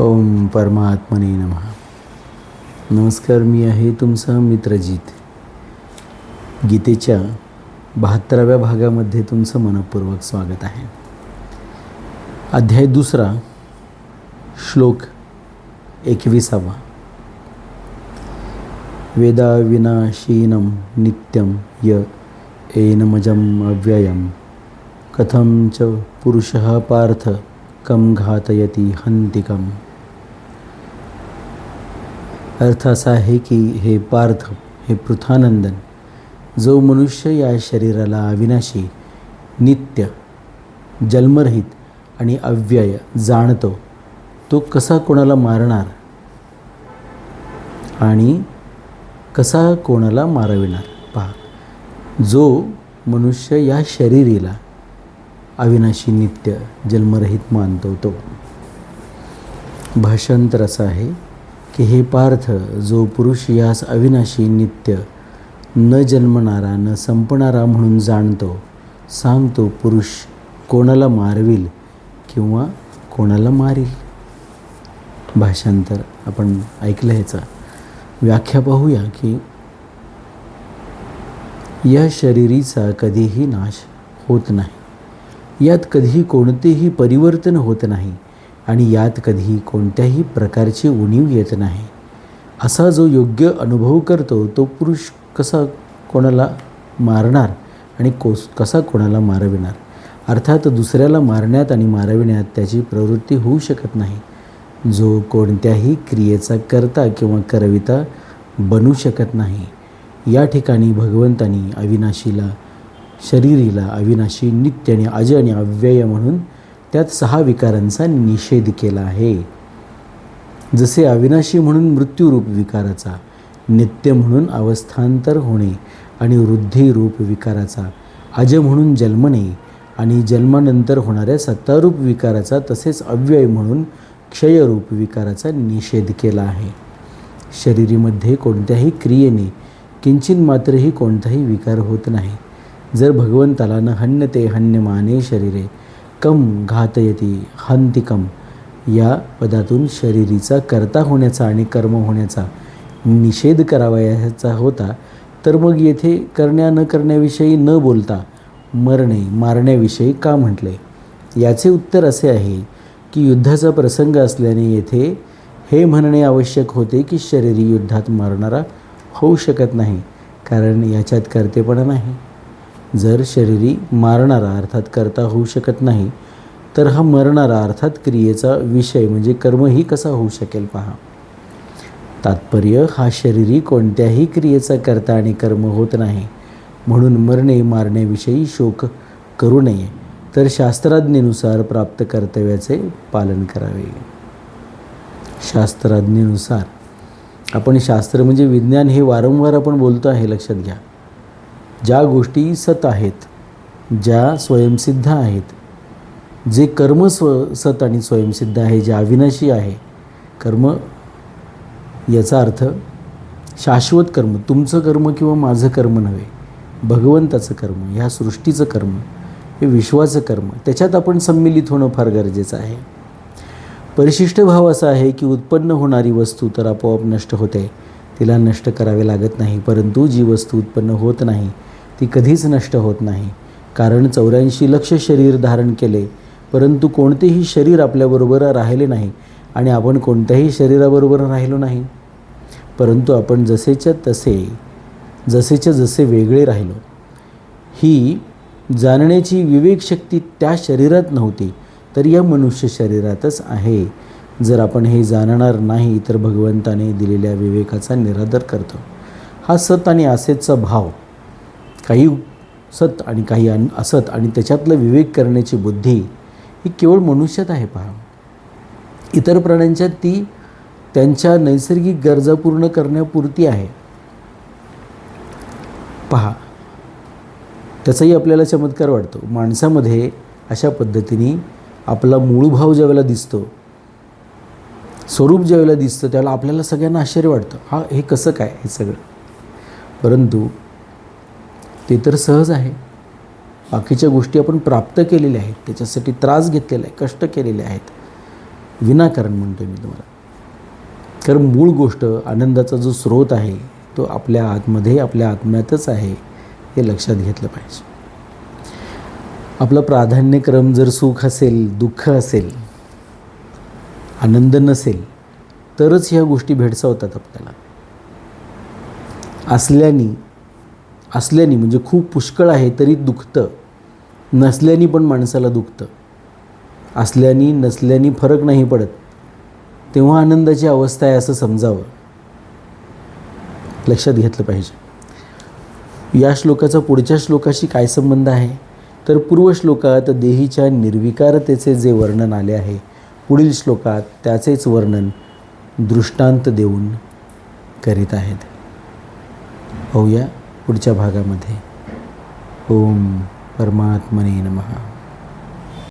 ओम परमात्मने नमः। नमस्कार, मी आहे तुमचा मित्रजित। गीतेच्या बहात्तराव्या भागामध्ये तुमचं मनपूर्वक स्वागत आहे। अध्याय दुसरा, श्लोक एकविसावा। वेदा विनाशीनं नित्यं य एनमजम् अव्ययं। कथं च पुरुषः पार्थ कम घातयती हंतिकम अर्थ असा आहे की हे पार्थ हे पृथानंदन जो मनुष्य या शरीराला अविनाशी नित्य जन्मरहित आणि अव्यय जाणतो तो कसा कोणाला मारणार आणि कसा कोणाला मारविणार? पहा जो मनुष्य या शरीरीला अविनाशी नित्य जन्मरहित मानतो तो. भाषांतर असं आहे की हे पार्थ जो पुरुष यास अविनाशी नित्य न जन्मणारा न संपणारा म्हणून जाणतो सांगतो पुरुष कोणाला मारविल किंवा कोणाला मारील? भाषांतर आपण ऐकलं ह्याचा. व्याख्या पाहूया की या शरीरीचा कधीही नाश होत नाही. यात कधीही कोणतेही परिवर्तन होत नाही. आणि यात कधी कोणत्याही प्रकारची उणीव येत नाही. असा जो योग्य अनुभव करतो तो पुरुष कसा कोणाला मारणार आणि कोस कसा कोणाला मारविणार? अर्थात दुसऱ्याला मारण्यात आणि मारविण्यात त्याची प्रवृत्ती होऊ शकत नाही. जो कोणत्याही क्रियेचा करता किंवा करविता बनू शकत नाही. या ठिकाणी भगवंतानी अविनाशीला शरीरीला अविनाशी नित्य आणि अज आणि अव्यय म्हणून त्यात सहा विकारांचा निषेध केला आहे. जसे अविनाशी म्हणून मृत्यूरूप विकाराचा नित्य म्हणून अवस्थांतर होणे आणि वृद्धीरूप विकाराचा अज म्हणून जन्मणे आणि जन्मानंतर होणाऱ्या सत्तारूप विकाराचा तसेच अव्यय म्हणून क्षयरूप विकाराचा निषेध केला आहे. शरीरीमध्ये कोणत्याही क्रियेने किंचित मात्रही कोणताही विकार होत नाही. जर भगवंताला न हन्यते हन्यमाने शरीरे कम घातयती हंतिकम या पदातून शरीरीचा कर्ता होण्याचा आणि कर्म होण्याचा निषेध करावयाचा होता तर मग येथे करण्या न करण्याविषयी न बोलता मरणे मारण्याविषयी का म्हटले? याचे उत्तर असे आहे की युद्धाचा प्रसंग असल्याने येथे हे म्हणणे आवश्यक होते की शरीरी युद्धात मारणारा होऊ शकत नाही कारण याच्यात कर्तेपणा नाही. जर शरीरी मारणारा अर्थात करता होऊ शकत नाही तर हा मरणारा अर्थात क्रियेचा विषय म्हणजे कर्मही कसा होऊ शकेल पहा. तात्पर्य हा शरीरी कोणत्याही क्रियेचा करता आणि कर्म होत नाही. म्हणून मरणे मारण्याविषयी शोक करू नये तर शास्त्राज्ञेनुसार प्राप्त कर्तव्याचे पालन करावे. शास्त्राज्ञेनुसार. आपण शास्त्र म्हणजे विज्ञान हे वारंवार आपण बोलतो आहे लक्षात घ्या. ज्या गोष्टी सत आहेत ज्या स्वयंसिद्ध आहेत. जे कर्म स्व सत आणि स्वयंसिद्ध आहे जे अविनाशी आहे कर्म याचा अर्थ शाश्वत कर्म. तुमचं कर्म किंवा माझं कर्म नव्हे भगवंताचं कर्म ह्या सृष्टीचं कर्म हे विश्वाचं कर्म त्याच्यात आपण सम्मिलित होणं फार गरजेचं आहे. परिशिष्ट भाव असा आहे की उत्पन्न होणारी वस्तू तर आपोआप नष्ट होते तिला नष्ट करावे लागत नाही परंतु जी वस्तू उत्पन्न होत नाही ती कधीच नष्ट होत नाही. कारण चौऱ्याऐंशी लक्ष शरीर धारण केले परंतु कोणतेही शरीर आपल्याबरोबर राहिले नाही आणि आपण कोणत्याही शरीराबरोबर राहिलो नाही. परंतु आपण जसेच्या तसे जसेच्या जसे वेगळे राहिलो. ही जाणण्याची विवेकशक्ती त्या शरीरात नव्हती तर या मनुष्य शरीरातच आहे. जर आपण हे जाणणार नाही तर भगवंताने दिलेल्या विवेकाचा निरादर करतो. हा सत आणि आसेतचा भाव काही सत आणि काही अन असत आणि त्याच्यातलं विवेक करण्याची बुद्धी ही केवळ मनुष्यात आहे पहा. इतर प्राण्यांच्या ती त्यांच्या नैसर्गिक गरजा पूर्ण करण्यापुरती आहे. पहा त्याचाही आपल्याला चमत्कार वाटतो. माणसामध्ये अशा पद्धतीने आपला मूळ भाव ज्यावेळेला दिसतो स्वरूप ज्यावेळेला दिसतं त्यावेळेला आपल्याला सगळ्यांना आश्चर्य वाटतं. हा हे कसं काय हे सगळं? परंतु ते तर सहज आहे. बाकीच्या गोष्टी आपण प्राप्त केलेल्या आहेत. त्याच्यासाठी त्रास घेतलेला आहे कष्ट केलेले आहेत. विनाकारण म्हणतो आहे मी तुम्हाला. कारण मूळ गोष्ट आनंदाचा जो स्रोत आहे तो आपल्या आतमध्ये आपल्या आत्म्यातच आहे हे लक्षात घेतलं पाहिजे. आपला प्राधान्यक्रम जर सुख असेल दुःख असेल आनंद नसेल तरच ह्या गोष्टी भेडसावतात आपल्याला. असल्याने असल्याने म्हणजे खूप पुष्कळ आहे तरी दुखतं. नसल्याने पण माणसाला दुखतं. असल्याने नसल्याने फरक नाही पडत. तेव्हा आनंदाची अवस्था आहे असं समजावं. लक्षात घेतलं पाहिजे. या श्लोकाचा पुढच्या श्लोकाशी काय संबंध आहे? तर पूर्व श्लोकात देहीच्या निर्विकारतेचे जे वर्णन आले आहे पुढील श्लोकात त्याचेच वर्णन दृष्टांत देऊन करीत आहेत. पाहूया पुढच्या भागामध्ये. ओम परमात्मने नमः.